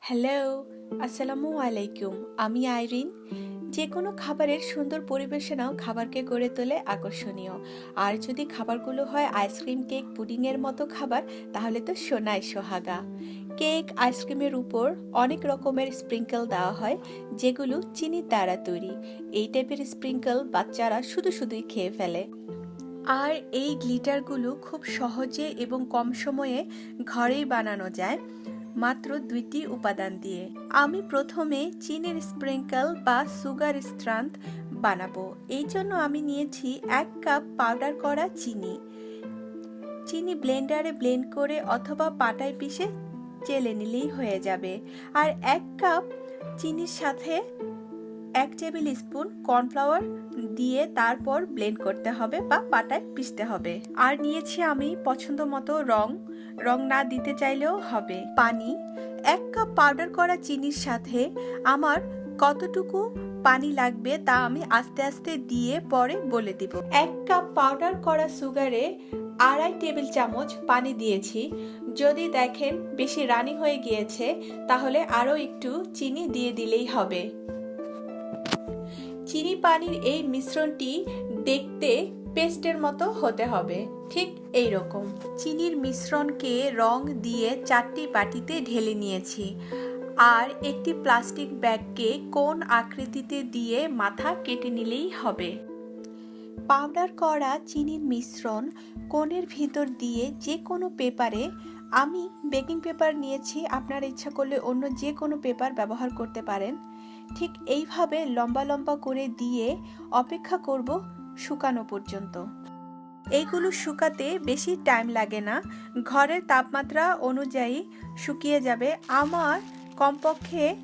Hello, আসসালামু আলাইকুম। আমি আইরিন। যে কোনো খাবারের সুন্দর পরিবেশনাও খাবারকে গড়ে তোলে আকর্ষণীয়। আর যদি খাবারগুলো হয় আইসক্রিম, কেক, পুডিংয়ের মতো খাবার, তাহলে তো সোনায় সোহাগা। কেক, আইসক্রিমের উপর অনেক রকমের স্প্রিঙ্কেল দেওয়া হয়, যেগুলো চিনির দ্বারা তৈরি। এই টাইপের স্প্রিঙ্কল বাচ্চারা শুধু শুধুই খেয়ে ফেলে। আর এই গ্লিটারগুলো খুব সহজে এবং কম সময়ে ঘরেই বানানো যায়। মাত্র দুইটি উপাদান দিয়ে। আমি প্রথমে চিনির স্প্রিঙ্কেল বা সুগার স্ট্রান্থ বানাবো। এই জন্য আমি নিয়েছি এক কাপ পাউডার করা চিনি। চিনি ব্লেন্ডারে ব্লেন্ড করে অথবা পাটায় পিষে চেলে নিলেই হয়ে যাবে। আর এক কাপ চিনির সাথে এক টেবিল স্পুন কর্নফ্লাওয়ার দিয়ে তারপর ব্লেন্ড করতে হবে বা পাটায় পিষতে হবে। আর নিয়েছি আমি পছন্দ মতো রং রং না দিতে চাইলেও হবে। পানি, এক কাপ পাউডার করা চিনির সাথে আমার কতটুকু পানি লাগবে তা আমি আস্তে আস্তে দিয়ে পরে বলে দিব। এক কাপ পাউডার করা সুগারে আড়াই টেবিল চামচ পানি দিয়েছি। যদি দেখেন বেশি রানি হয়ে গিয়েছে, তাহলে আরও একটু চিনি দিয়ে দিলেই হবে। চিনি পানির এই মিশ্রণটি দেখতে পেস্টের মতো হতে হবে। ঠিক এই রকম চিনির মিশ্রণকে রং দিয়ে চারটি বাটিতে ঢেলে নিয়েছি। আর একটি প্লাস্টিক ব্যাগকে কোন আকৃতিতে দিয়ে মাথা কেটে নিলেই হবে। পাউডার করা চিনির মিশ্রণ কোণের ভিতর দিয়ে যে কোনো পেপারে আমি বেকিং পেপার নিয়েছি, আপনার ইচ্ছা করলে অন্য যে কোনো পেপার ব্যবহার করতে পারেন। ঠিক এইভাবে লম্বা লম্বা করে দিয়ে অপেক্ষা করব শুকানো পর্যন্ত। এইগুলো শুকাতে বেশি টাইম লাগে না। ঘরের তাপমাত্রা অনুযায়ী শুকিয়ে যাবে। আমার কমপক্ষে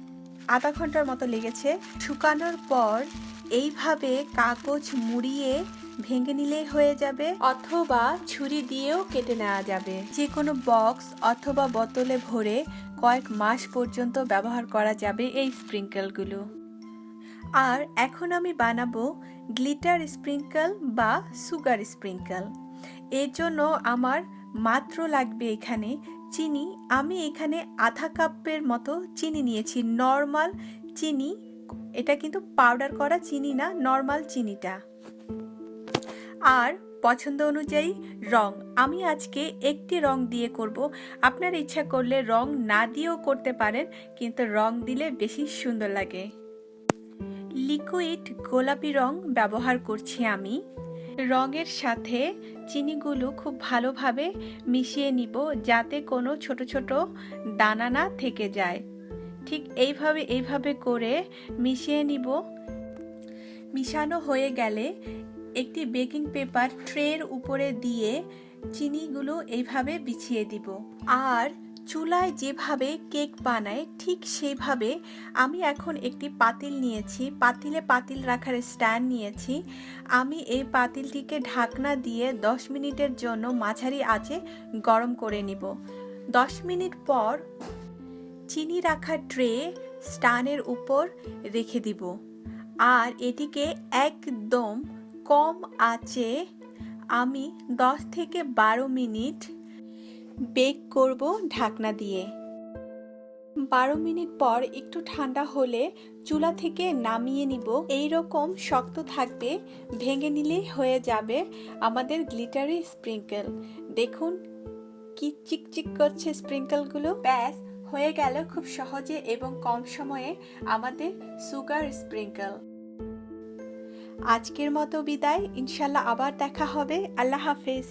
আধা ঘণ্টার মতো লেগেছে। শুকানোর পর এইভাবে কাগজ মুড়িয়ে ভেঙে নিলে হয়ে যাবে অথবা ছুরি দিয়েও কেটে নেওয়া যাবে। যে কোনো বক্স অথবা বোতলে ভরে কয়েক মাস পর্যন্ত ব্যবহার করা যাবে এই স্প্রিঙ্কেলগুলো আর এখন আমি বানাবো গ্লিটার স্প্রিঙ্কেল বা সুগার স্প্রিঙ্কেল এর জন্য আমার মাত্র লাগবে এখানে চিনি। আমি এখানে আধা কাপের মতো চিনি নিয়েছি, নর্মাল চিনি। এটা কিন্তু পাউডার করা চিনি না, নর্মাল চিনিটা। আর পছন্দ অনুযায়ী রং। আমি আজকে একটি রং দিয়ে করব। আপনার ইচ্ছা করলে রং না দিয়েও করতে পারেন, কিন্তু রং দিলে বেশি সুন্দর লাগে। লিকুইড গোলাপি রং ব্যবহার করছি আমি। রঙের সাথে চিনিগুলো খুব ভালোভাবে মিশিয়ে নিব যাতে কোনো ছোট ছোট দানা না থেকে যায়। ঠিক এইভাবে এইভাবে করে মিশিয়ে নিব। মিশানো হয়ে গেলে একটি বেকিং পেপার ট্রের উপরে দিয়ে চিনিগুলো এইভাবে বিছিয়ে দিব। আর চুলায় যেভাবে কেক বানায়, ঠিক সেইভাবে আমি এখন একটি পাতিল নিয়েছি। পাতিলে পাতিল রাখার স্ট্যান্ড নিয়েছি। আমি এই পাতিলটিকে ঢাকনা দিয়ে 10 মিনিটের জন্য মাঝারি আঁচে গরম করে নিব। 10 মিনিট পর চিনি রাখা ট্রে স্টানের উপর রেখে দিব। আর এটিকে একদম কম আঁচে আমি 10 থেকে বারো মিনিট বেক করব ঢাকনা দিয়ে। বারো মিনিট পর একটু ঠান্ডা হলে চুলা থেকে নামিয়ে নিব। এই রকম শক্ত থাকবে, ভেঙে নিলেই হয়ে যাবে আমাদের গ্লিটারি স্প্রিঙ্কেল দেখুন, কি চিকচিক করছে স্প্রিঙ্কেলগুলো ব্যাস, হয়ে গেল খুব সহজে এবং কম সময়ে আমাদের সুগার স্প্রিঙ্কেল আজকের মতো বিদায়। ইনশাল্লাহ আবার দেখা হবে। আল্লাহ হাফেজ।